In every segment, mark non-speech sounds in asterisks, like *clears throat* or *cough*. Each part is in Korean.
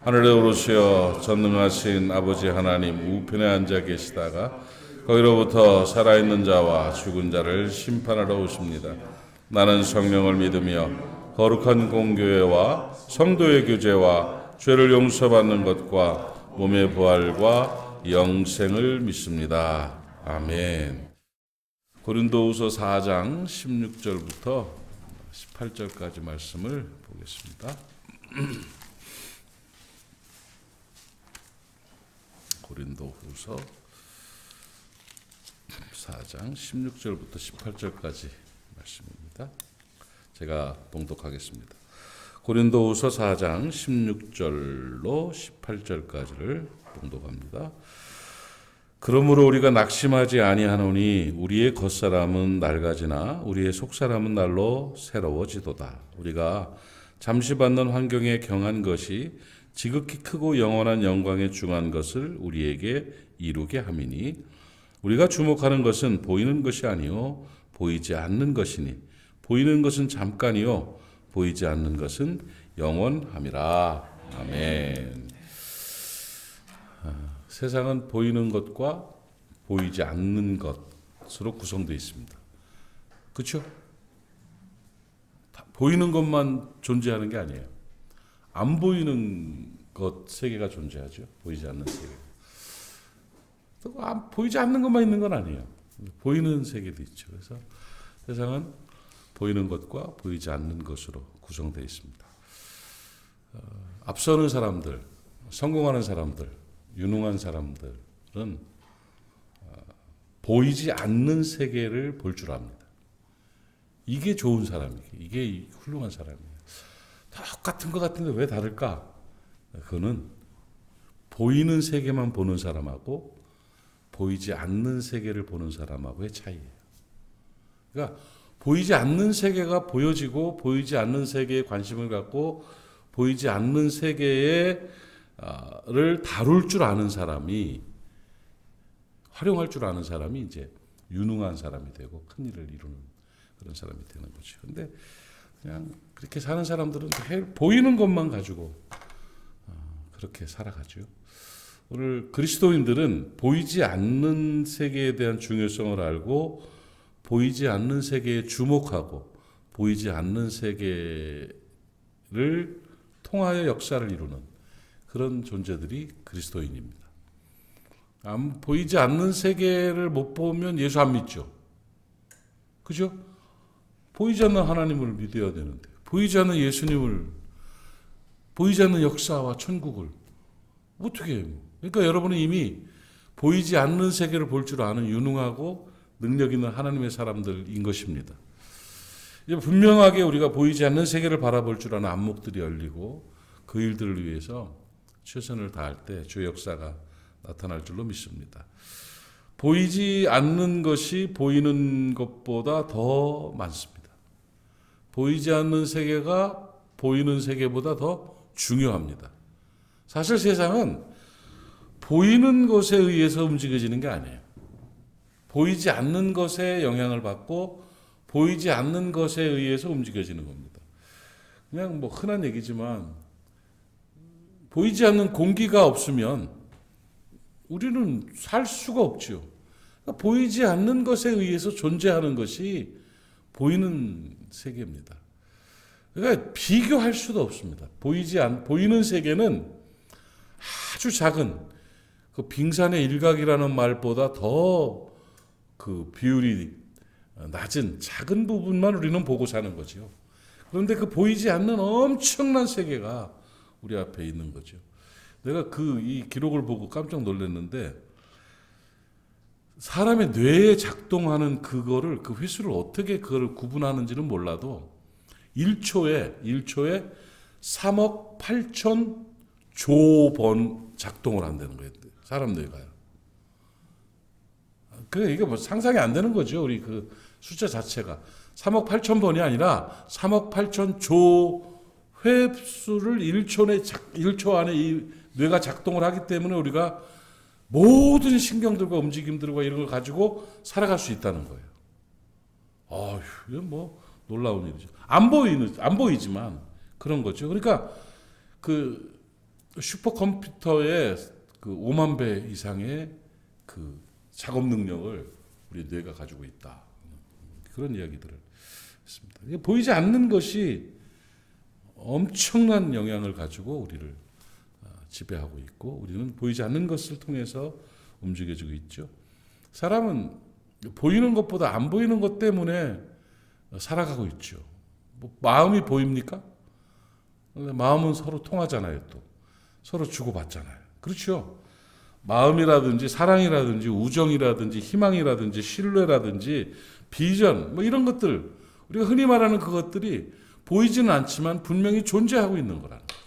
하늘에 오르시어 전능하신 아버지 하나님 우편에 앉아 계시다가 거기로부터 살아있는 자와 죽은 자를 심판하러 오십니다. 나는 성령을 믿으며 거룩한 공교회와 성도의 교제와 죄를 용서받는 것과 몸의 부활과 영생을 믿습니다. 아멘. 고린도후서 4장 16절부터 18절까지 말씀을 보겠습니다. *clears throat* 고린도후서 4장 16절부터 18절까지 말씀입니다. 제가 봉독하겠습니다. 고린도후서 4장 16절로 18절까지를 봉독합니다. 그러므로 우리가 낙심하지 아니하노니 우리의 겉사람은 낡아지나 우리의 속사람은 날로 새로워지도다. 우리가 잠시 받는 환경에 경한 것이 지극히 크고 영원한 영광에 중한 것을 우리에게 이루게 함이니 우리가 주목하는 것은 보이는 것이 아니요 보이지 않는 것이니 보이는 것은 잠깐이요 보이지 않는 것은 영원함이라. 아멘. 세상은 보이는 것과 보이지 않는 것으로 구성되어 있습니다. 그렇죠? 보이는 것만 존재하는 게 아니에요. 안 보이는 것 세계가 존재하죠. 보이지 않는 세계. 또 안, 보이지 않는 것만 있는 건 아니에요. 보이는 세계도 있죠. 그래서 세상은 보이는 것과 보이지 않는 것으로 구성되어 있습니다. 어, 앞서는 사람들, 성공하는 사람들, 유능한 사람들은 어, 보이지 않는 세계를 볼 줄 압니다. 이게 좋은 사람이에요. 이게 훌륭한 사람이에요. 똑같은 것 같은데 왜 다를까? 그거는 보이는 세계만 보는 사람하고 보이지 않는 세계를 보는 사람하고의 차이예요. 그러니까 보이지 않는 세계가 보여지고 보이지 않는 세계에 관심을 갖고 보이지 않는 세계를 다룰 줄 아는 사람이 활용할 줄 아는 사람이 이제 유능한 사람이 되고 큰 일을 이루는 그런 사람이 되는 거죠. 근데 그냥 그렇게 사는 사람들은 보이는 것만 가지고 어, 그렇게 살아가죠. 오늘 그리스도인들은 보이지 않는 세계에 대한 중요성을 알고 보이지 않는 세계에 주목하고 보이지 않는 세계를 통하여 역사를 이루는 그런 존재들이 그리스도인입니다. 보이지 않는 세계를 못 보면 예수 안 믿죠. 그죠? 보이지 않는 하나님을 믿어야 되는데, 보이지 않는 예수님을, 보이지 않는 역사와 천국을 어떻게 해요? 그러니까 여러분은 이미 보이지 않는 세계를 볼 줄 아는 유능하고 능력 있는 하나님의 사람들인 것입니다. 분명하게 우리가 보이지 않는 세계를 바라볼 줄 아는 안목들이 열리고 그 일들을 위해서 최선을 다할 때주 역사가 나타날 줄로 믿습니다. 보이지 않는 것이 보이는 것보다 더 많습니다. 보이지 않는 세계가 보이는 세계보다 더 중요합니다. 사실 세상은 보이는 것에 의해서 움직여지는 게 아니에요. 보이지 않는 것에 영향을 받고 보이지 않는 것에 의해서 움직여지는 겁니다. 그냥 뭐 흔한 얘기지만 보이지 않는 공기가 없으면 우리는 살 수가 없죠. 그러니까 보이지 않는 것에 의해서 존재하는 것이 보이는 세계입니다. 그러니까 비교할 수도 없습니다. 보이지 않 보이는 세계는 아주 작은 그 빙산의 일각이라는 말보다 더 그 비율이 낮은 작은 부분만 우리는 보고 사는 거죠. 그런데 그 보이지 않는 엄청난 세계가 우리 앞에 있는 거죠. 내가 그 이 기록을 보고 깜짝 놀랐는데 사람의 뇌에 작동하는 그거를 그 횟수를 어떻게 그걸 구분하는지는 몰라도 1초에 1초에 3억 8천 조 번 작동을 한다는 거예요. 사람 뇌가요. 그 이게 뭐 상상이 안 되는 거죠. 우리 그 숫자 자체가 3억 8천 번이 아니라 3억 8천 조 횟수를 1초 내 1초 안에 이 뇌가 작동을 하기 때문에 우리가 모든 신경들과 움직임들과 이런 걸 가지고 살아갈 수 있다는 거예요. 아휴, 이건 뭐 놀라운 일이죠. 안 보이는 안 보이지만 그런 거죠. 그러니까 그 슈퍼컴퓨터의 그 5만 배 이상의 그 작업 능력을 우리 뇌가 가지고 있다. 그런 이야기들을 했습니다. 보이지 않는 것이 엄청난 영향을 가지고 우리를 아, 지배하고 있고 우리는 보이지 않는 것을 통해서 움직여지고 있죠. 사람은 보이는 것보다 안 보이는 것 때문에 살아가고 있죠. 뭐 마음이 보입니까? 마음은 서로 통하잖아요, 또. 서로 주고받잖아요. 그렇죠? 마음이라든지 사랑이라든지 우정이라든지 희망이라든지 신뢰라든지 비전 뭐 이런 것들 우리가 흔히 말하는 그것들이 보이지는 않지만 분명히 존재하고 있는 거라는 거죠.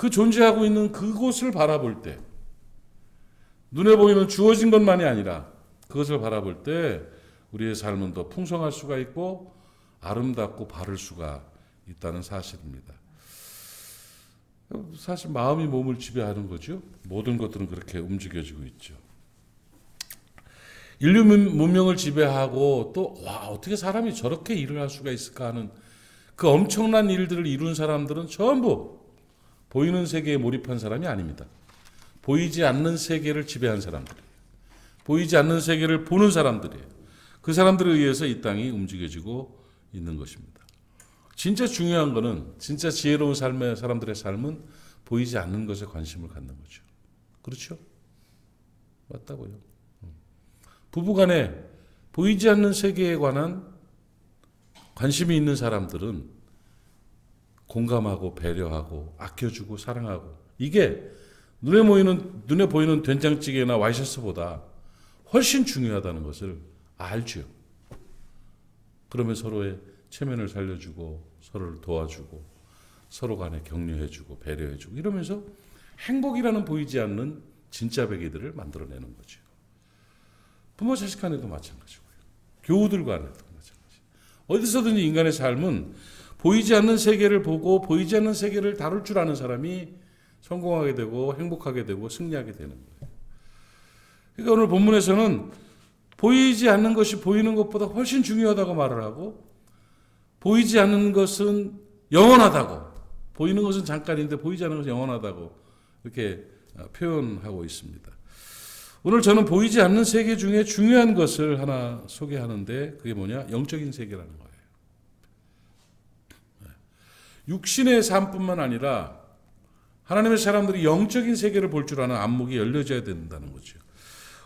그 존재하고 있는 그곳을 바라볼 때 눈에 보이는 주어진 것만이 아니라 그것을 바라볼 때 우리의 삶은 더 풍성할 수가 있고 아름답고 바를 수가 있다는 사실입니다. 사실 마음이 몸을 지배하는 거죠. 모든 것들은 그렇게 움직여지고 있죠. 인류 문- 문명을 지배하고 또 와 어떻게 사람이 저렇게 일을 할 수가 있을까 하는 그 엄청난 일들을 이룬 사람들은 전부 보이는 세계에 몰입한 사람이 아닙니다. 보이지 않는 세계를 지배한 사람들이에요. 보이지 않는 세계를 보는 사람들이에요. 그 사람들에 의해서 이 땅이 움직여지고 있는 것입니다. 진짜 중요한 거는 진짜 지혜로운 삶의 사람들의 삶은 보이지 않는 것에 관심을 갖는 거죠. 그렇죠? 맞다고요. 부부간에 보이지 않는 세계에 관한 관심이 있는 사람들은 공감하고 배려하고 아껴주고 사랑하고 이게 눈에 보이는 눈에 보이는 된장찌개나 와이셔츠보다 훨씬 중요하다는 것을 알죠. 그러면 서로의 체면을 살려주고 서로를 도와주고 서로 간에 격려해주고 배려해주고 이러면서 행복이라는 보이지 않는 진짜 베개들을 만들어내는 거죠. 부모 자식 간에도 마찬가지고요. 교우들 간에도 마찬가지. 어디서든지 인간의 삶은 보이지 않는 세계를 보고 보이지 않는 세계를 다룰 줄 아는 사람이 성공하게 되고 행복하게 되고 승리하게 되는 거예요. 그러니까 오늘 본문에서는 보이지 않는 것이 보이는 것보다 훨씬 중요하다고 말을 하고 보이지 않는 것은 영원하다고 보이는 것은 잠깐인데 보이지 않는 것은 영원하다고 이렇게 표현하고 있습니다. 오늘 저는 보이지 않는 세계 중에 중요한 것을 하나 소개하는데 그게 뭐냐? 영적인 세계라는 거예요. 네. 육신의 삶뿐만 아니라 하나님의 사람들이 영적인 세계를 볼 줄 아는 안목이 열려져야 된다는 거죠.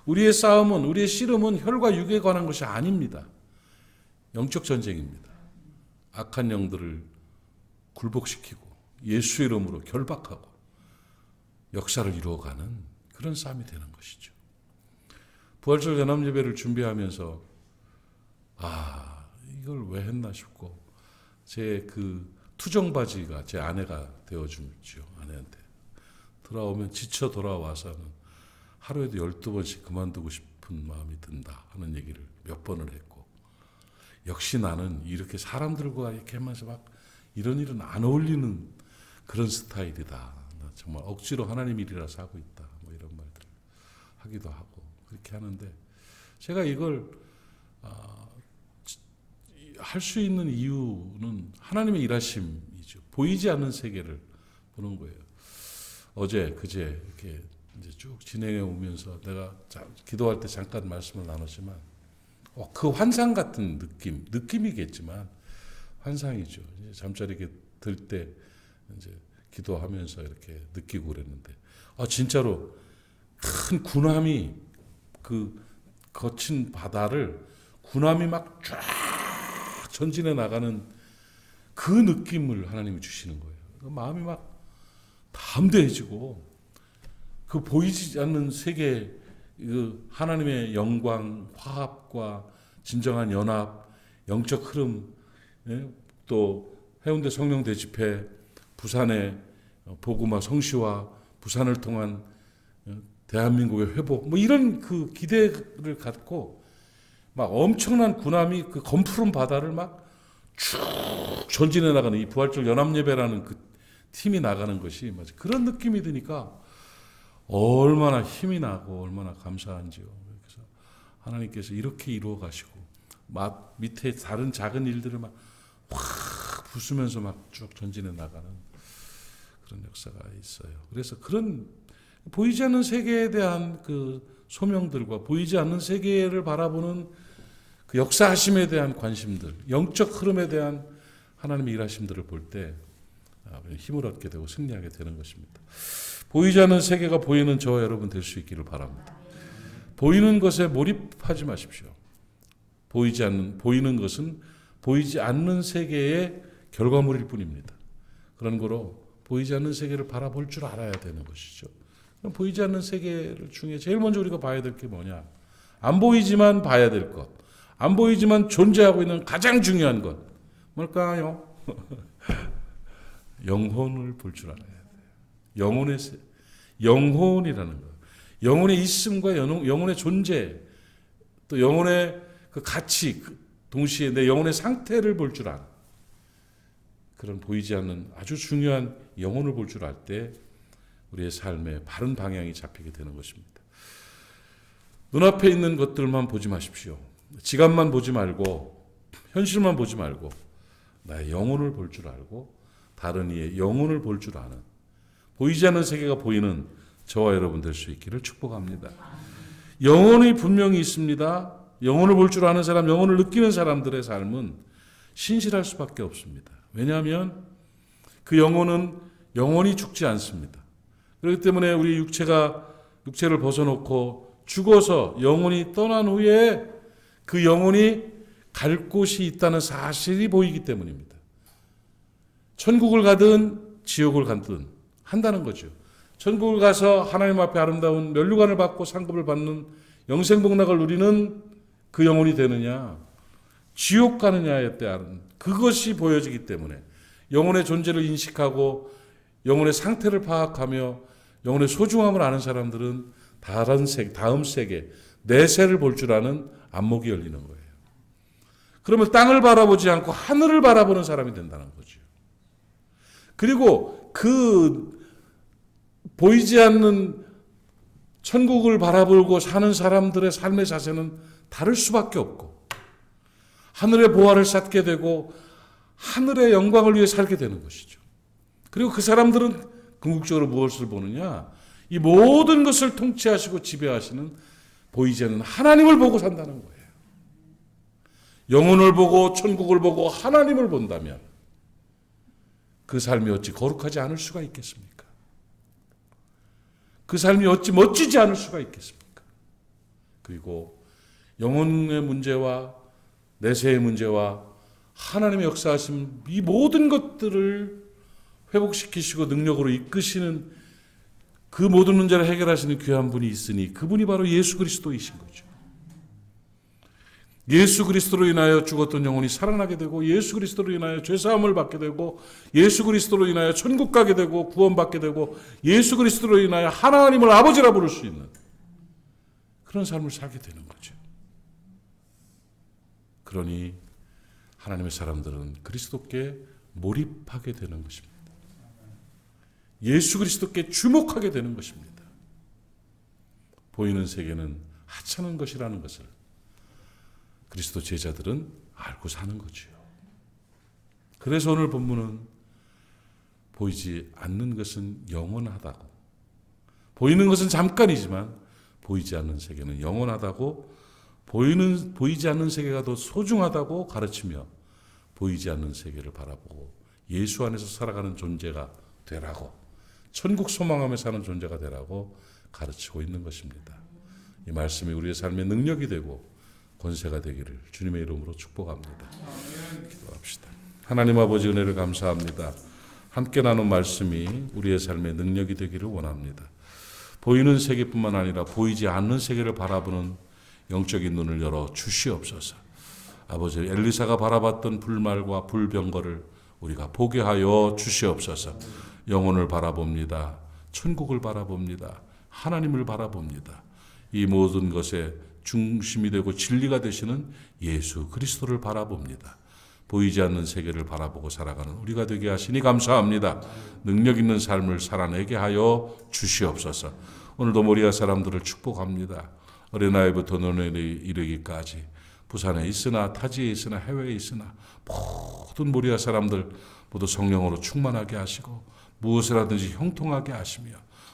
우리의 싸움은 우리의 씨름은 혈과 육에 관한 것이 아닙니다. 영적 전쟁입니다. 악한 영들을 굴복시키고 예수 이름으로 결박하고 역사를 이루어가는 그런 싸움이 되는 것이죠. 부활절 연합 예배를 준비하면서 아 이걸 왜 했나 싶고 제 그 투정 바지가 제 아내가 되어 주죠 아내한테 돌아오면 지쳐 돌아와서는 하루에도 열두 번씩 그만두고 싶은 마음이 든다 하는 얘기를 몇 번을 했고 역시 나는 이렇게 사람들과 이렇게 하면서 막 이런 일은 안 어울리는 그런 스타일이다. 나 정말 억지로 하나님 일이라서 하고 있다. 뭐 이런 말들을 하기도 하고 그렇게 하는데 제가 이걸 아, 할 수 있는 이유는 하나님의 일하심이죠. 보이지 않는 세계를 보는 거예요. 어제 그제 이렇게 이제 쭉 진행해 오면서 내가 자, 기도할 때 잠깐 말씀을 나눴지만 어, 그 환상 같은 느낌, 느낌이겠지만 환상이죠. 이제 잠자리 들때 이제 기도하면서 이렇게 느끼고 그랬는데 아 진짜로 큰 군함이 그 거친 바다를 군함이 막 쫙 전진해 나가는 그 느낌을 하나님이 주시는 거예요. 그 마음이 막 담대해지고 그 보이지 않는 세계 그 하나님의 영광, 화합과 진정한 연합, 영적 흐름, 예? 또 해운대 성령 대 집회, 부산의 복음화 성시와 부산을 통한 대한민국의 회복 뭐 이런 그 기대를 갖고 막 엄청난 군함이 그 검푸른 바다를 막 쭉 전진해 나가는 이 부활절 연합 예배라는 그 팀이 나가는 것이 맞아 그런 느낌이 드니까 얼마나 힘이 나고 얼마나 감사한지요. 그래서 하나님께서 이렇게 이루어 가시고 막 밑에 다른 작은 일들을 막 확 부수면서 막 쭉 전진해 나가는 그런 역사가 있어요. 그래서 그런 보이지 않는 세계에 대한 그 소명들과 보이지 않는 세계를 바라보는 그 역사하심에 대한 관심들, 영적 흐름에 대한 하나님의 일하심들을 볼때 아, 힘을 얻게 되고 승리하게 되는 것입니다. 보이지 않는 세계가 보이는 저와 여러분 될 수 있기를 바랍니다. 보이는 것에 몰입하지 마십시오. 보이지 않는 보이는 것은 보이지 않는 세계의 결과물일 뿐입니다. 그런 거로 보이지 않는 세계를 바라볼 줄 알아야 되는 것이죠. 보이지 않는 세계를 중에 제일 먼저 우리가 봐야 될 게 뭐냐? 안 보이지만 봐야 될 것. 안 보이지만 존재하고 있는 가장 중요한 것. 뭘까요? *laughs* 영혼을 볼 줄 알아야 돼요. 영혼의 세, 영혼이라는 것. 영혼의 있음과 영혼 의 존재, 또 영혼의 그 가치, 동시에 내 영혼의 상태를 볼 줄 아는 그런 보이지 않는 아주 중요한 영혼을 볼 줄 알 때 우리의 삶의 바른 방향이 잡히게 되는 것입니다. 눈앞에 있는 것들만 보지 마십시오. 지갑만 보지 말고 현실만 보지 말고 나의 영혼을 볼 줄 알고 다른 이의 영혼을 볼 줄 아는 보이지 않는 세계가 보이는 저와 여러분 될 수 있기를 축복합니다. 영혼이 분명히 있습니다. 영혼을 볼 줄 아는 사람, 영혼을 느끼는 사람들의 삶은 신실할 수밖에 없습니다. 왜냐하면 그 영혼은 영원히 죽지 않습니다. 그렇기 때문에 우리 육체가 육체를 벗어놓고 죽어서 영혼이 떠난 후에 그 영혼이 갈 곳이 있다는 사실이 보이기 때문입니다. 천국을 가든 지옥을 가든 한다는 거죠. 천국을 가서 하나님 앞에 아름다운 면류관을 받고 상급을 받는 영생 복락을 누리는 그 영혼이 되느냐, 지옥 가느냐에 대한 그것이 보여지기 때문에 영혼의 존재를 인식하고 영혼의 상태를 파악하며 영혼의 소중함을 아는 사람들은 다른 세 다음 세계, 내세를 볼 줄 아는 안목이 열리는 거예요. 그러면 땅을 바라보지 않고 하늘을 바라보는 사람이 된다는 거죠. 그리고 그 보이지 않는 천국을 바라보고 사는 사람들의 삶의 자세는 다를 수밖에 없고 하늘의 보화를 쌓게 되고 하늘의 영광을 위해 살게 되는 것이죠. 그리고 그 사람들은 궁극적으로 무엇을 보느냐? 이 모든 것을 통치하시고 지배하시는 보이지 않는 하나님을 보고 산다는 거예요. 영혼을 보고 천국을 보고 하나님을 본다면 그 삶이 어찌 거룩하지 않을 수가 있겠습니까? 그 삶이 어찌 멋지지 않을 수가 있겠습니까? 그리고 영혼의 문제와 내세의 문제와 하나님의 역사하신 이 모든 것들을 회복시키시고 능력으로 이끄시는 그 모든 문제를 해결하시는 귀한 분이 있으니 그분이 바로 예수 그리스도이신 거죠. 예수 그리스도로 인하여 죽었던 영혼이 살아나게 되고 예수 그리스도로 인하여 죄 사함을 받게 되고 예수 그리스도로 인하여 천국 가게 되고 구원받게 되고 예수 그리스도로 인하여 하나님을 아버지라 부를 수 있는 그런 삶을 살게 되는 거죠. 그러니 하나님의 사람들은 그리스도께 몰입하게 되는 것입니다. 예수 그리스도께 주목하게 되는 것입니다. 보이는 세계는 하찮은 것이라는 것을 그리스도 제자들은 알고 사는 거지요. 그래서 오늘 본문은 보이지 않는 것은 영원하다고 보이는 것은 잠깐이지만 보이지 않는 세계는 영원하다고 보이는 보이지 않는 세계가 더 소중하다고 가르치며 보이지 않는 세계를 바라보고 예수 안에서 살아가는 존재가 되라고 천국 소망하며 사는 존재가 되라고 가르치고 있는 것입니다. 이 말씀이 우리의 삶의 능력이 되고 권세가 되기를 주님의 이름으로 축복합니다. 기도합시다. 하나님 아버지 은혜를 감사합니다. 함께 나눈 말씀이 우리의 삶의 능력이 되기를 원합니다. 보이는 세계뿐만 아니라 보이지 않는 세계를 바라보는 영적인 눈을 열어 주시옵소서. 아버지 엘리사가 바라봤던 불말과 불병거를 우리가 보게 하여 주시옵소서. 영혼을 바라봅니다. 천국을 바라봅니다. 하나님을 바라봅니다. 이 모든 것의 중심이 되고 진리가 되시는 예수 그리스도를 바라봅니다. 보이지 않는 세계를 바라보고 살아가는 우리가 되게 하시니 감사합니다. 능력 있는 삶을 살아내게 하여 주시옵소서. 오늘도 모리아 사람들을 축복합니다. 어린아이부터 노년에 이르기까지 부산에 있으나 타지에 있으나 해외에 있으나 모든 모리아 사람들 모두 성령으로 충만하게 하시고 무엇을 하든지 형통하게 하시며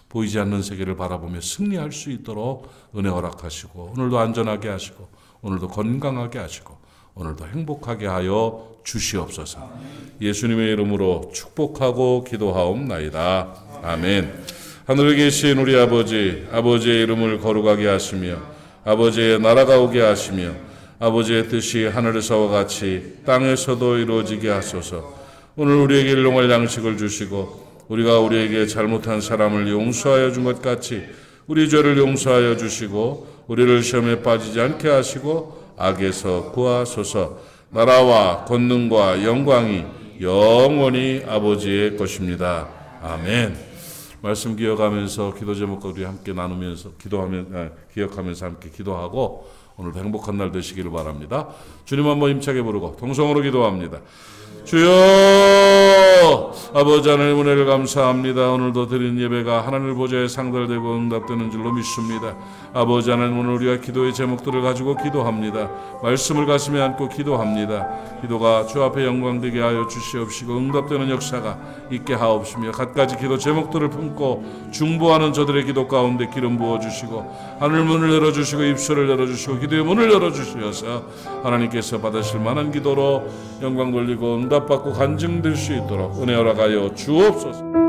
보이지 않는 세계를 바라보며 승리할 수 있도록 은혜 허락하시고 오늘도 안전하게 하시고 오늘도 건강하게 하시고 오늘도 행복하게 하여 주시옵소서. 예수님의 이름으로 축복하고 기도하옵나이다. 아멘. 하늘에 계신 우리 아버지, 아버지의 이름을 거룩하게 하시며 아버지의 나라가 오게 하시며 아버지의 뜻이 하늘에서와 같이 땅에서도 이루어지게 하소서. 오늘 우리에게 일용할 양식을 주시고 우리가 우리에게 잘못한 사람을 용서하여 준 것 같이 우리 죄를 용서하여 주시고 우리를 시험에 빠지지 않게 하시고 악에서 구하소서. 나라와 권능과 영광이 영원히 아버지의 것입니다. 아멘. 말씀 기억하면서 기도 제목과 우리 함께 나누면서 기도하면 아, 기억하면서 함께 기도하고 오늘 행복한 날 되시기를 바랍니다. 주님 한번 힘차게 부르고 동성으로 기도합니다. 주여 아버지 하나님 은혜를 감사합니다. 오늘도 드린 예배가 하나님을 보좌에 상달되고 응답되는 줄로 믿습니다. 아버지 하나님 오늘 우리가 기도의 제목들을 가지고 기도합니다. 말씀을 가슴에 안고 기도합니다. 기도가 주 앞에 영광되게 하여 주시옵시고 응답되는 역사가 있게 하옵시며 갖가지 기도 제목들을 품고 중보하는 저들의 기도 가운데 기름 부어 주시고 하늘 문을 열어 주시고 입술을 열어 주시고 기도의 문을 열어 주시어서 하나님께서 받으실 만한 기도로 영광 돌리고 응답받고 간증될 수 있도록 은혜 허락하여 주옵소서.